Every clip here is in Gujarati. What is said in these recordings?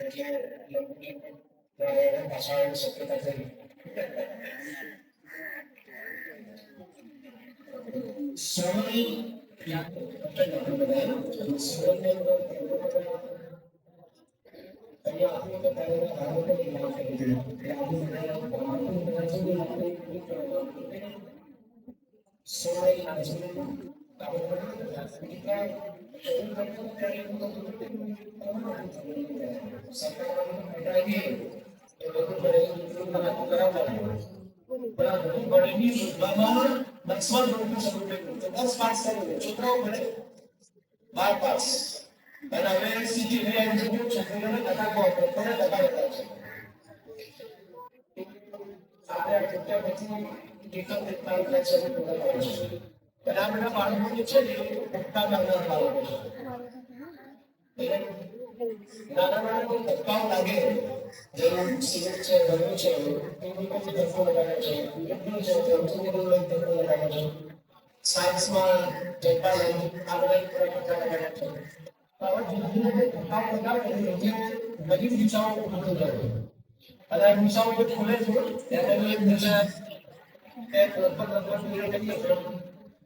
એટલે લગ્નની ત્યારે ભાષાઓની શક્યતા થઈ સમય છોકરાઓ ભણે બાર પાસ અને હવે સીધી રે એન્જિનિયર છોકરીઓને ટકા બહુ પણ ટકા વધારે છે આપણે આ ચૂંટ્યા પછી ટીકમ દેખતા એટલે બધા બાળકો જે છે ને નાના નાના કોઈ ધક્કાઓ સિગરેટ છે ગળ્યું છે એ ધક્કો લગાડે છે છે સાયન્સમાં જેટલા લઈ, આ બધા ધક્કા લગાડે છે. અને એક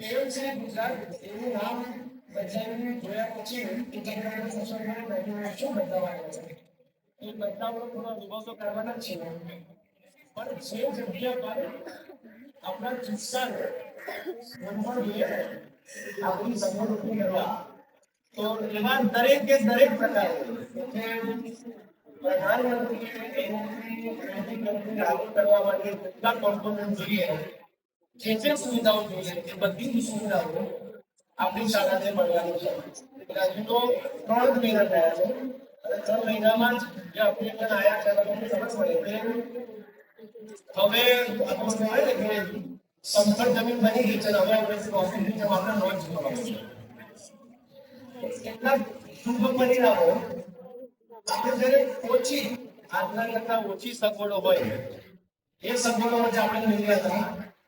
એવું છે ગુજરાત, એવું નામ બદલાવીને જોયા પછી મીડિયા શું બદલાવાનું છે? એ બદલાવનો થોડો અનુભવ તો કરવાના છે. પણ આપણા કિસ્સાને મનમાં જોઈએ આપણી સમૃદ્ધિ કરવા, તો એવા દરેક દરેક પ્રકારે પ્રધાનમંત્રી એનથી લાગુ કરવા માટે કેટલા કોમ્પોનન્ટ જોઈએ જે જે સુવિધાઓ જોઈએ એ બધી જ સુવિધાઓ આપણી શાળાને મળવાની છે એટલે હજુ તો ત્રણ જ મહિના થયા છે અને ત્રણ મહિનામાં જ જે એપ્લિકેશન આવ્યા છે એમાં તમને સમજ પડે કે હવે આપણે કહેવાય ને કે સંકટ જમીન બની ગઈ છે અને હવે આપણે ઓફિસની જેમ આપણે નોંધ જોવાનું છે કેટલાક શુભ પરિણામો આપણે જ્યારે ઓછી આજના કરતા ઓછી સગવડો હોય, એ સગવડો વચ્ચે આપણે મેળવ્યા હતા,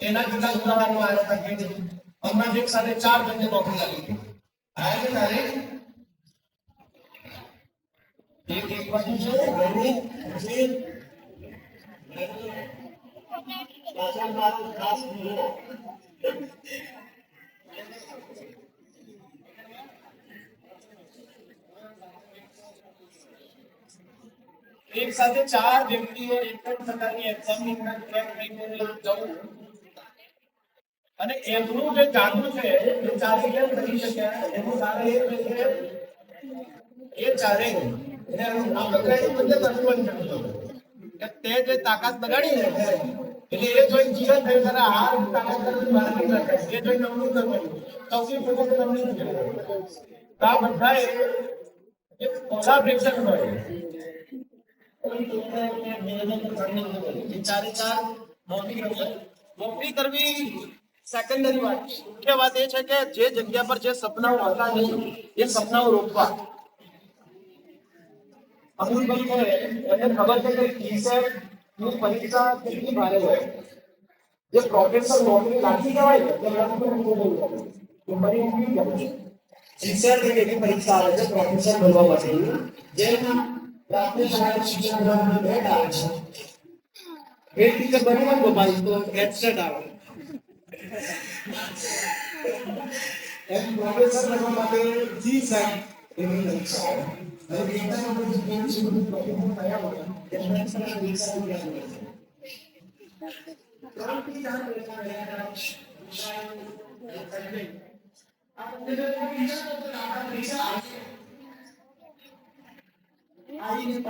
એના કરતા ઉદાહરણો આવ્યા હતા કે હમણાં એક સાથે ચાર જણને નોકરી લાગી આજે આયા તારે એક એક બાજુ છે જુઓ એક સાથે ચાર વ્યક્તિઓ એક જ પ્રકારની એક્ઝામની અંદર ક્રેક થઈને જવું અને એમનું જે જાદુ છે, એ ચારે કેમ કરી શક્યા? એનું કારણ એ છે કે એ ચારે. એને આ બકરાની બધે તત્વન કરતો તે જે તાકાત બગાડી ને એટલે એ જોઈ જીવન થયું ત્યારે હાર તાકાત કરવી બહાર નીકળે એ જોઈ નવનું કરવાનું સૌથી પ્રથમ તમને આ બધા એ કોલાબ્રેશન હોય. ચારે ચાર નોકરી કરવી નોકરી કરવી સેકન્ડરી વાત છે. મુખ્ય વાત એ છે કે જે જગ્યા પર જે સપનાઓ હતા નહીં એ સપનાઓ રોકવા અમુલભાઈ છે એને ખબર છે કે ટીસેટની પરીક્ષા કેટલી ભારે હોય જે પ્રોફેસર નોકરી લાગી જવાય ને તે લોકો બહુ બહુ ગમે. એ મારી ઊંઘી ગમે છે ટીસેટની એવી પરીક્ષા આવે છે પ્રોફેસર બનવા માટેની જેમાં પ્રાથમિક શાળા શિક્ષણ ધોરણમાં બેટ આવે છે બેટ ટીચર બનવાનું તો ભાઈ તો એડસેટ આવે એમ પ્રોફેસર બનવા માટે જી આવીને ને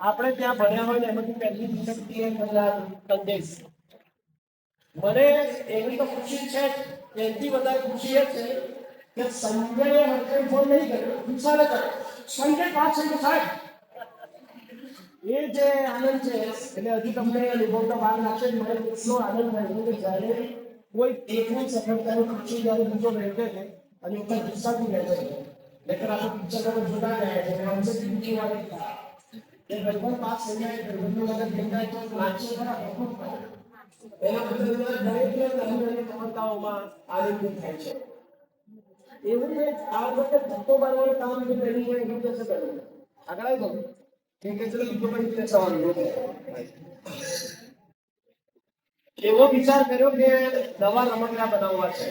આપણે ત્યાં ભણ્યા હોય ને એમાંથી પહેલી દિશક ક્લિયર કરેલા સંદેશ મને એવી તો ખુશી છે. એનાથી વધારે ખુશી એ છે કે સંજયે હરકઈ ફોન નહીં કર્યો. વિશાલે કર્યો. સંજય સંજય સાહેબ એ જે આનંદ છે, એટલે હજુ તમને અનુભવતા વાર લાગશે. મને એટલો આનંદ થયો કે જ્યારે કોઈ એકની સફળતાની ખુશી જ્યારે બીજો વહેંચે છે, અને ઉપર ગુસ્સાથી વહેંચે છે. નહીંતર આપણે પિક્ચર તમે જોતા ગયા છે બીજી વાર એક એ ભગવાન પાસ થઈ જાય ભાઈબંધનું લગન થઈ જાય તો નાચીએ ખરા એના બદલે દરેક નાની સફળતાઓમાં આનંદ થાય છે. એવું નહીં આ વખતે ધક્કો મારવાનું કામ જે પહેલી હોય એવું જશે કર્યું આગળ આવી. એવો વિચાર કર્યો કે નવા રમકડા બનાવવા છે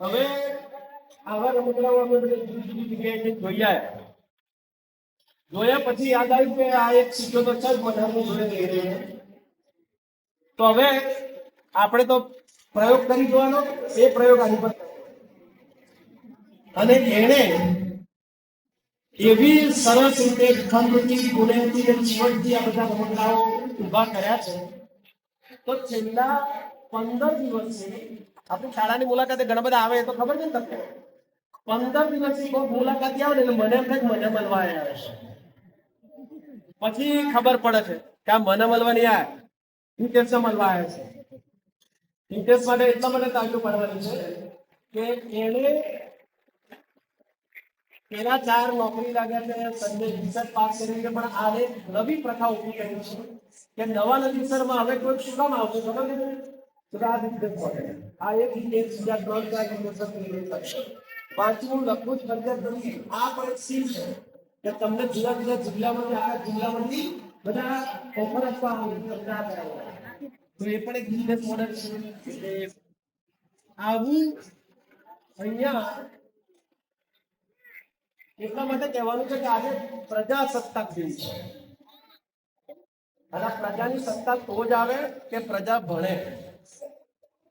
હવે આવા રમકડાઓ અમે જગ્યાએ જોયા જોયા પછી યાદ આવ્યું કે આ એક સીધો તો છે જ બનાવવું જોડે લઈ રહ્યો તો હવે આપણે તો પ્રયોગ કરી જોવાનો એ પ્રયોગ આની પર અને એણે એવી સરસ રીતે ખંડથી ગુનેથી અને જીવનથી આ બધા રમકડાઓ ઊભા કર્યા છે. તો છેલ્લા પંદર દિવસથી આપણી શાળાની મુલાકાતે ઘણા બધા આવે તો ખબર છે ને તમને? પંદર દિવસથી કોઈ મુલાકાત આવે ને મને એમ થાય મને મળવા આવ્યા છે પછી ખબર પડે છે કે આ મને મળવા નહીં આવે હિતેશને મળવા આવ્યા છે? હિતેશ માટે એટલા માટે તાજુ પડવાનું છે કે એણે પેલા ચાર નોકરી લાગ્યા છે, સંજય રિસર્ચ પાસ કરીને પણ આને નવી પ્રથા ઊભી કરી છે. કે નવા નદીસરમાં હવે કોઈ શું કામ આવશે, ખબર છે? આ રીતે પડે આ એક એક ત્રણ ચાર નદીસર ક્લિયર કરશે લખવું જ ફરજિયાત આ પણ એક કે તમને જુદા જુદા જિલ્લામાંથી આખા જિલ્લામાંથી બધા ઓફર આપવા આવે આ તો એ પણ એક બિઝનેસ મોડેલ છે. આવું અહીંયા એટલા માટે કહેવાનું છે કે આજે પ્રજાસત્તાક દિન છે. અને પ્રજાની સત્તા તો જ આવે કે પ્રજા ભણે.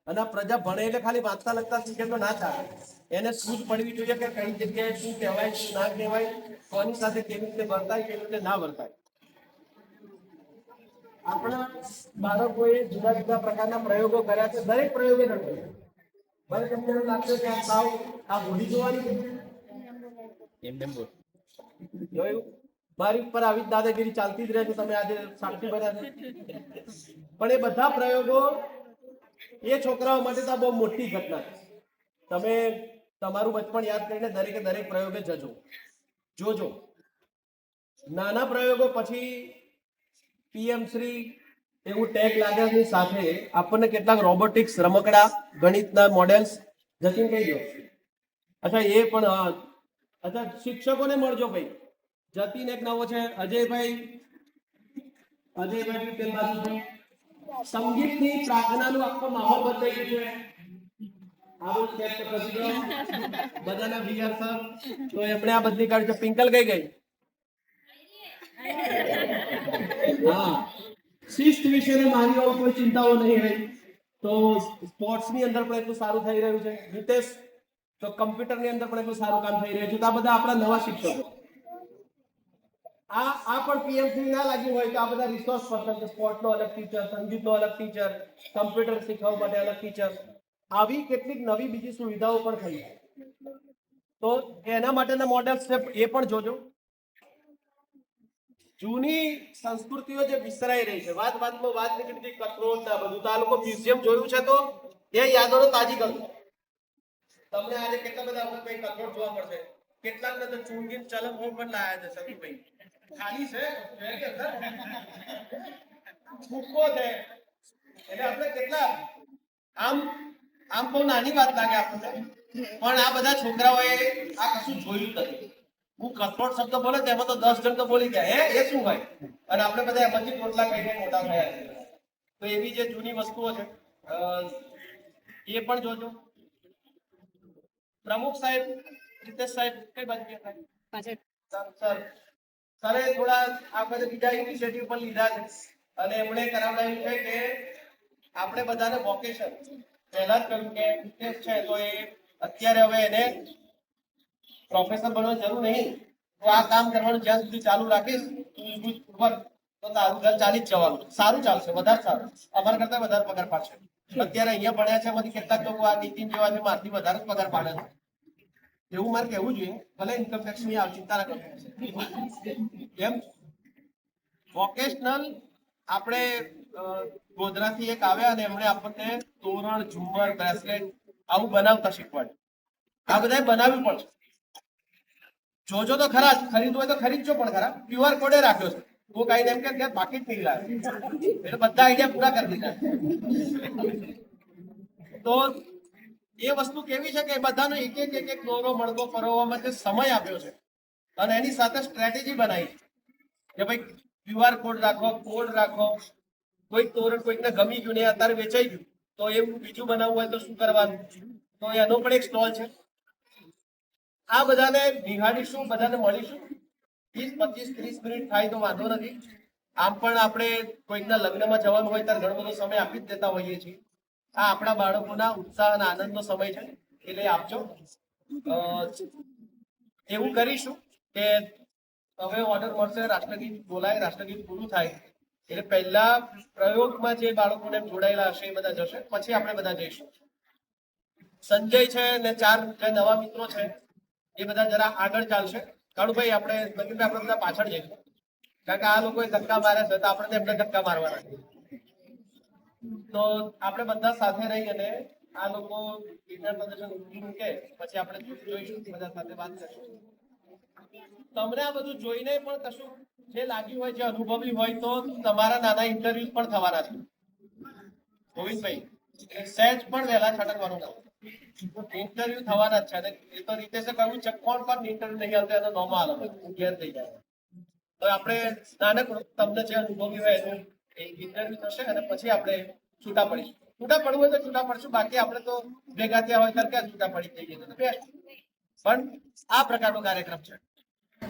અને પ્રજા ભણે એટલે ખાલી વાંચતા લખતા શીખે તો ના ચાલે. એને સૂઝ પડવી જોઈએ કે કઈ જગ્યાએ શું કહેવાય, શું ના કહેવાય, કોની સાથે કેવી રીતે વર્તાય, કેવી રીતે ના વર્તાય. આપણા બાળકોએ જુદા જુદા પ્રકારના પ્રયોગો કર્યા છે. દરેક પ્રયોગે નથી ભલે તમને એવું લાગશે કે આ સાવ આ ભૂલી જવાની છે જોયું મારી ઉપર આવી દાદાગીરી ચાલતી જ રહે છે, તમે આજે સાક્ષી બન્યા પણ એ બધા પ્રયોગો એ છોકરાઓ માટે તો બહુ મોટી ઘટના તમે તમારું બચપણ યાદ કરીને દરેકે દરેક પ્રયોગે જજો. જોજો. નાના પ્રયોગો પછી પીએમ શ્રી એવું ટેગ લાગ્યાની સાથે આપણને કેટલાક રોબોટિક્સ રમકડા, ગણિતના મોડેલ્સ જતીન કહી દો અચ્છા, એ પણ. અચ્છા શિક્ષકોને મળજો ભાઈ. જતીન એક નવો છે, અજયભાઈ. અજયભાઈ તે બાજુ છે. સંગીતની પ્રાર્થનાનું આખો માહોલ બદલાઈ ગયો છે. આવું સ્ટેપ તો કરી દો. બધાના વિયર સર તો એમણે આ બદલી કાઢી છે. પિંકલ કઈ ગઈ? હા. શિસ્ત વિશેને મારી કોઈ ચિંતાઓ નહીં રહી તો સ્પોર્ટ્સની અંદર પણ એટલું સારું થઈ રહ્યું છે. હિતેશ તો કમ્પ્યુટરની અંદર પણ એટલું સારું કામ થઈ રહ્યું છે. તો આ બધા આપણા નવા શિક્ષકો. આ આ પણ પીએમસી ના લાગ્યું હોય તો આ બધા રિસોર્સ પર્સન છે. સ્પોર્ટનો અલગ ટીચર સંગીતનો અલગ ટીચર કમ્પ્યુટર શીખવવા માટે અલગ ટીચર આવી કેટલીક નવી બીજી સુવિધાઓ પણ થઈ તો એના માટેના મોડેલ્સ છે એ પણ જોજો. જૂની સંસ્કૃતિઓ જે વિસરાઈ રહી છે. વાત, વાતમાં વાત નીકળતી હતી બધું. તો આ લોકો મ્યુઝિયમ જોયું છે તો એ યાદોને તાજી કરજો તમને આજે કેટલા બધા અમુક ભાઈ કથરોટ જોવા મળશે? કેટલાક ને તો ચુંગી ચલમ હોમ પણ લાયા છે સમીરભાઈ ખાલી છે? છે કે અંદર? ફૂક્કો છે. એટલે આપણે કેટલા? આમ આમ બહુ નાની વાત લાગે આપણને. પણ આ બધા છોકરાઓએ આ કશું જોયું નથી. હું કઠોળ શબ્દ બોલે તેમાં તો દસ જણ તો બોલી ગયા. હે, એ શું હોય? અને આપણે બધા એમાંથી ટોટલા કહીને મોટા થયા છે. તો એવી જે જૂની વસ્તુઓ છે એ પણ જોજો. પ્રમુખ સાહેબ રીતેશ સાહેબ કઈ બાજુ ગયા સર સર. સરે થોડા આ બધા બીજા ઇનિશિયેટિવ પણ લીધા છે. અને એમણે કરાવડાવ્યું છે કે આપણે બધાને વોકેશન પહેલા જ કહ્યું કે રીતેશ છે તો એ અત્યારે હવે એને પ્રોફેસર બનવાની જરૂર નહીં. તો આ કામ કરવાનું જ્યાં સુધી ચાલુ રાખીશ તું પૂર્વક તો તારું ઘર ચાલી જ જવાનું. સારું ચાલશે વધારે સારું. અમારા કરતા વધારે પગાર પાડશે. અત્યારે અહીંયા ભણ્યા છે, એમાંથી કેટલાક લોકો આ નીતિન જેવા છે, મારથી વધારે જ પગાર પાડે છે. એવું મારે કહેવું જોઈએ, ભલે ઇન્કમ ટેક્સની આવે ચિંતા ના કેમ? વોકેશનલ આપણે ગોધરાથી એક આવ્યા અને એમણે આપણને તોરણ, ઝુમર બ્રેસલેટ આવું બનાવતા શીખવાડ્યું. આ બધાએ બનાવ્યું પણ જોજો તો ખરા ખરીદવું હોય તો ખરીદજો પણ ખરા. ક્યુઆર કોડે રાખ્યો છે. કઈ એમ કે બાકી પાકીટ નહીં લાવે એટલે બધા આઈડિયા પૂરા કરી દીધા. તો એ વસ્તુ કેવી છે કે બધાનો એક એક એક એક દોરો મણકો ફરવામાં જે સમય આપ્યો છે. અને એની સાથે સ્ટ્રેટેજી બનાવી. કે ભાઈ ક્યુઆર કોડ રાખો કોડ રાખો. કોઈક તોરણ કોઈકને ગમી ગયું ને અત્યારે વેચાઈ ગયું, તો એવું બીજું બનાવવું હોય તો શું કરવાનું? તો એનો પણ એક સ્ટોલ છે. આ બધાને નિહાળીશું બધાને મળીશું. વીસ પચીસ, ત્રીસ મિનિટ થાય તો વાંધો નથી. આમ પણ આપણે કોઈકના લગ્નમાં જવાનું હોય ત્યારે ઘણો બધો સમય આપી જ દેતા હોઈએ છીએ. આ આપણા બાળકોના ઉત્સાહ અને આનંદનો સમય છે એટલે આપજો. એવું કરીશું કે હવે ઓર્ડર મળશે, રાષ્ટ્રગીત બોલાય, રાષ્ટ્રગીત પૂરું થાય. એટલે પહેલા પ્રયોગમાં જે બાળકોને જોડાયેલા હશે એ બધા જશે, પછી આપણે બધા જઈશું. સંજય છે ને ચાર જે નવા મિત્રો છે એ બધા જરા આગળ ચાલશે. કાળુભાઈ, આપણે નવીનભાઈ આપણે બધા પાછળ જઈશું કારણ કે આ લોકોએ ધક્કા માર્યા છે, તો આપણે એમને ધક્કા મારવાના તો આપણે બધા સાથે રહી અને આ લોકો વિજ્ઞાન પ્રદર્શન મૂકે પછી આપણે જોઈશું, બધા સાથે વાત કરીશું. તમને આ બધું જોઈને પણ કશું જે લાગ્યું હોય, જે અનુભવી હોય, તો તમારા નાના ઇન્ટરવ્યુ પણ થવાના છે. ગોવિંદભાઈ સહેજ પણ વહેલા છટકવાનું ઇન્ટરવ્યુ થવાના છે. એ તો રીતે કહ્યું છે કોણ પણ ઇન્ટરવ્યુ નહીં આવતો એનો નોમો આલો ક્લિયર થઈ જાય. તો આપણે નાનક તમને જે અનુભવી હોય એનું ઇન્ટરવ્યુ થશે અને પછી આપણે છૂટા પડીશું. છૂટા પડવું હોય તો છૂટા પડશું. બાકી આપણે તો ભેગા થયા હોય ત્યારે ક્યાં છૂટા પડી જઈએ તો બેસ્ટ. પણ આ પ્રકારનો કાર્યક્રમ છે.